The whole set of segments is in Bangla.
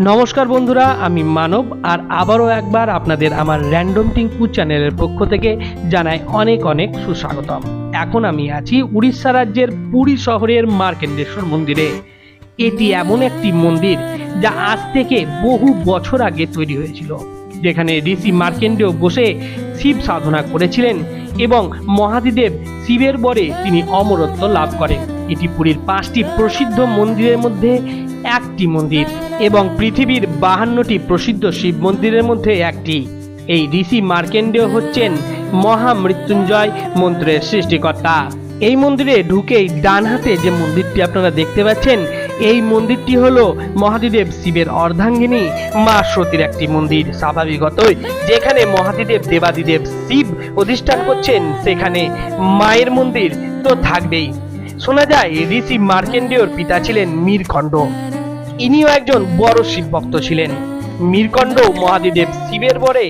নমস্কার বন্ধুরা, আমি মানব আর আবারও একবার আপনাদের আমার র্যান্ডম টিঙ্কু চ্যানেলের পক্ষ থেকে জানাই অনেক অনেক সুস্বাগতম। এখন আমি আছি উড়িষ্যা রাজ্যের পুরী শহরের মার্কেন্ডেশ্বর মন্দিরে। এটি এমন একটি মন্দির যা আজ থেকে বহু বছর আগে তৈরি হয়েছিল, যেখানে ঋষি মার্কেন্ডেয় বসে শিব সাধনা করেছিলেন এবং মহাদিদেব শিবের বরে তিনি অমরত্ব লাভ করেন। এটি পুরীর পাঁচটি প্রসিদ্ধ মন্দিরের মধ্যে একটি মন্দির এবং পৃথিবীর বাহান্নটি প্রসিদ্ধ শিব মন্দিরের মধ্যে একটি। এই ঋষি মার্কেন্ডেয় হচ্ছেন মহামৃত্যুঞ্জয় মন্ত্রের সৃষ্টিকর্তা। এই মন্দিরে ঢুকেই ডান হাতে যে মন্দিরটি আপনারা দেখতে পাচ্ছেন, এই মন্দিরটি হলো মহাদিদেব শিবের অর্ধাঙ্গিনী মা সতীর একটি মন্দির। স্বাভাবিকতই যেখানে মহাদিদেব দেবাদিদেব শিব অধিষ্ঠান করছেন, সেখানে মায়ের মন্দির তো থাকবেই। শোনা যায়, ঋষি মার্কেন্ডেয়র পিতা ছিলেন মীরখণ্ড। ইনিও একজন বড় শিব ভক্ত ছিলেন। মীরকণ্ড মহাদিদেব শিবের পরে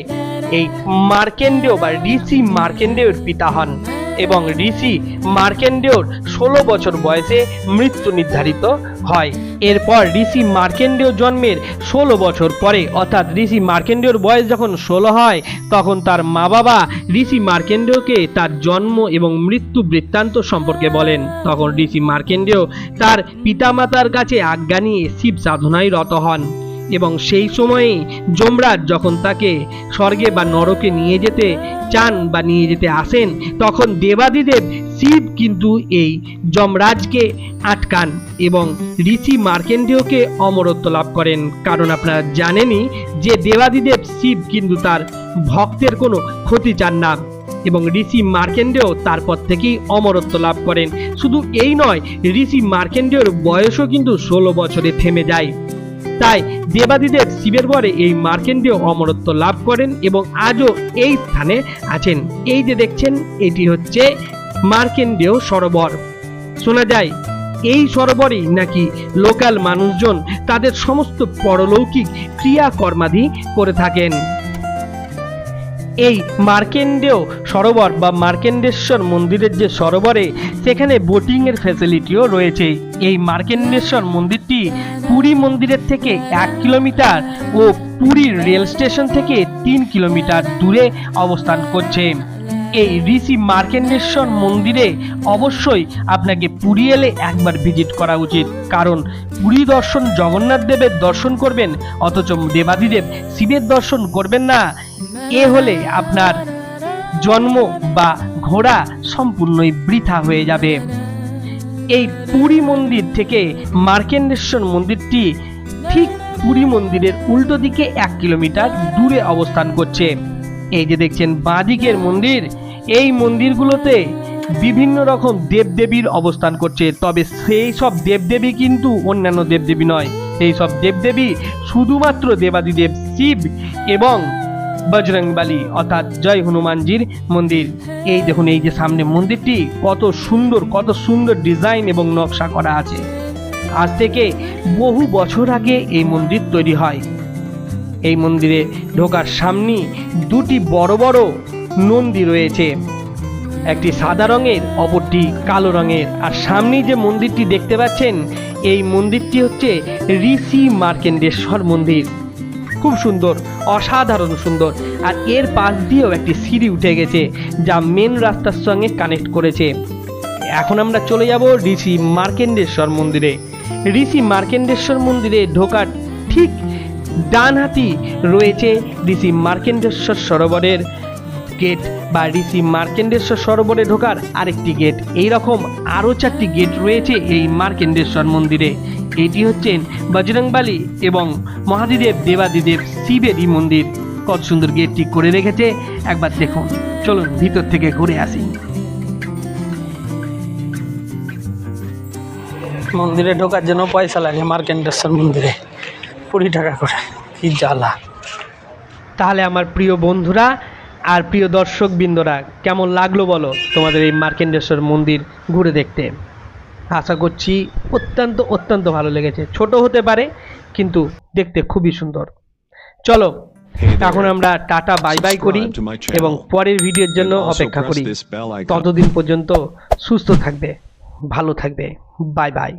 এই মার্কেন্ডেয় বা ঋষি মার্কেন্ডেয়র পিতা হন। এবং ঋষি মার্কেন্ডেয়র ষোলো বছর বয়সে মৃত্যু নির্ধারিত হয়। এরপর ঋষি মার্কেন্ডেয় জন্মের ষোলো বছর পরে, অর্থাৎ ঋষি মার্কেন্ডেয়র বয়স যখন ষোলো হয়, তখন তার মা বাবা ঋষি মার্কেন্ডেয়কে তার জন্ম এবং মৃত্যু বৃত্তান্ত সম্পর্কে বলেন। তখন ঋষি মার্কেন্ডেয় তার পিতামাতার কাছে আজ্ঞা নিয়ে শিব সাধনায় রত হন। এবং সেই সময়ে যমরাজ যখন তাকে স্বর্গে বা নরকে নিয়ে যেতে চান বা নিয়ে যেতে আসেন, তখন দেবাদিদেব শিব কিন্তু এই যমরাজকে আটকান এবং ঋষি মার্কেন্ডেয়কে অমরত্ব লাভ করেন। কারণ আপনারা জানেনই যে দেবাদিদেব শিব কিন্তু তার ভক্তের কোনো ক্ষতি চান না এবং ঋষি মার্কেন্ডেয় তারপর থেকেই অমরত্ব লাভ করেন। শুধু এই নয়, ঋষি মার্কেন্ডেয়র বয়সও কিন্তু ষোলো বছরে থেমে যায়। তাই দেবাদিদেব শিবের বরে এই মার্কেন্ডেয় অমরত্ব লাভ করেন এবং আজও এই স্থানে আছেন। এই যে দেখছেন, এটি হচ্ছে মার্কেন্ডেয় সরোবর। শোনা যায়, এই সরোবরেই নাকি লোকাল মানুষজন তাদের সমস্ত পরলৌকিক ক্রিয়াকর্মাদি করে থাকেন। এই মার্কেন্ডেয় সরোবর বা মার্কেন্ডেশ্বর মন্দিরের যে সরোবরে সেখানে বোটিংয়ের ফ্যাসিলিটিও রয়েছে। এই মার্কেন্ডেশ্বর মন্দিরটি পুরী মন্দিরের থেকে এক কিলোমিটার ও পুরীর রেল স্টেশন থেকে তিন কিলোমিটার দূরে অবস্থান করছে। এই ঋষি মার্কেন্ডেশ্বর মন্দিরে অবশ্যই আপনাকে পুরী এলে একবার ভিজিট করা উচিত। কারণ পুরী দর্শন জগন্নাথ দেবের দর্শন করবেন, অথচ দেবাদিদেব শিবের দর্শন করবেন না। এ হলে আপনার জন্ম বা ঘোড়া সম্পূর্ণই বৃথা হয়ে যাবে। এই পুরী মন্দির থেকে মার্কেন্ডেশ্বর মন্দিরটি ঠিক পুরী মন্দিরের উল্টো দিকে এক কিলোমিটার দূরে অবস্থান করছে। এই যে দেখছেন বাঁদিকের মন্দির, এই মন্দিরগুলোতে বিভিন্ন রকম দেবদেবীর অবস্থান করছে। তবে সেই সব দেবদেবী কিন্তু অন্যান্য দেবদেবী নয়। সেই সব দেবদেবী শুধুমাত্র দেবাদিদেব শিব এবং বজরংবালী, অর্থাৎ জয় হনুমানজির মন্দির। এই দেখুন, এই যে সামনে মন্দিরটি, কত সুন্দর কত সুন্দর ডিজাইন এবং নকশা করা আছে। আজ থেকে বহু বছর আগে এই মন্দির তৈরি হয়। এই মন্দিরে ঢোকার সামনে দুটি বড় বড় নন্দী রয়েছে। একটি সাদা রঙের, অপরটি কালো রঙের। আর সামনে যে মন্দিরটি দেখতে পাচ্ছেন, এই মন্দিরটি হচ্ছে ঋষি মার্কেন্ডেশ্বর মন্দির। খুব সুন্দর, অসাধারণ সুন্দর। আর এর পাশ দিয়েও একটি সিঁড়ি উঠে গেছে, যা মেন রাস্তার সঙ্গে কানেক্ট করেছে। এখন আমরা চলে যাব ঋষি মার্কেন্ডেশ্বর মন্দিরে। ঋষি মার্কেন্ডেশ্বর মন্দিরে ঢোকার ঠিক ডান হাতি রয়েছে ঋষি মার্কেন্ডেশ্বর সরোবরের গেট বা ঋষি মার্কেন্ডেশ্বর সরোবরে ঢোকার আরেকটি গেট। এই রকম আরও চারটি গেট রয়েছে এই মার্কেন্ডেশ্বর মন্দিরে। এটি হচ্ছেন বজরংবালী এবং মহাদিদেব দেবাদিদেব শিবেরই মন্দির। কত সুন্দর গেটটি করে রেখেছে। একবার দেখুন। চলুন, ভিতর থেকে ঘুরে আসি। মন্দিরে ঢোকার জন্য পয়সা লাগে মার্কেন্ডেশ্বর মন্দিরে। কুড়ি টাকা করে। কি জ্বালা। তাহলে আমার প্রিয় বন্ধুরা আর প্রিয় দর্শক বৃন্দরা কেমন লাগল বলো তোমাদের এই মার্কেন্ডেশ্বর মন্দির ঘুরে দেখতে? আশা করছি অত্যন্ত অত্যন্ত ভালো লেগেছে। ছোট হতে পারে কিন্তু দেখতে খুবই সুন্দর। চলো এখন আমরা টাটা বাই বাই করি এবং পরের ভিডিওর জন্য অপেক্ষা করি। ততদিন পর্যন্ত সুস্থ থাকবে ভালো থাকবে। Bye bye